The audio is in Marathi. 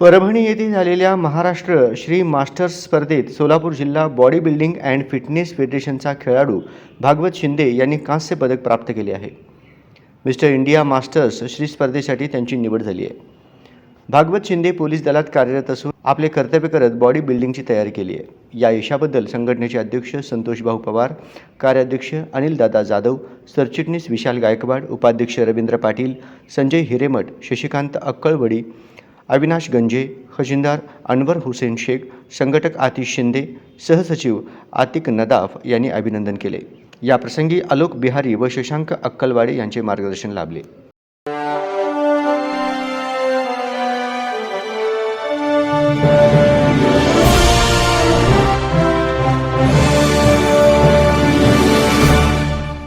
परभणी येथे झालेल्या महाराष्ट्र श्री मास्टर्स स्पर्धेत सोलापूर जिल्हा बॉडी बिल्डिंग अँड फिटनेस फेडरेशनचा खेळाडू भागवत शिंदे यांनी कांस्य पदक प्राप्त केले आहे. मिस्टर इंडिया मास्टर्स श्री स्पर्धेसाठी त्यांची निवड झाली आहे. भागवत शिंदे पोलीस दलात कार्यरत असून आपले कर्तव्य करत बॉडी बिल्डिंगची तयारी केली आहे. या यशाबद्दल संघटनेचे अध्यक्ष संतोषभाऊ पवार कार्याध्यक्ष अनिलदादा जाधव सरचिटणीस विशाल गायकवाड उपाध्यक्ष रवींद्र पाटील संजय हिरेमठ शशिकांत अक्कळवडी अविनाश गंजे खजिनदार अनवर हुसेन शेख संघटक आतिश शिंदे सहसचिव आतिक नदाफ यांनी अभिनंदन केले. याप्रसंगी आलोक बिहारी व शशांक अक्कलवाडे यांचे मार्गदर्शन लाभले.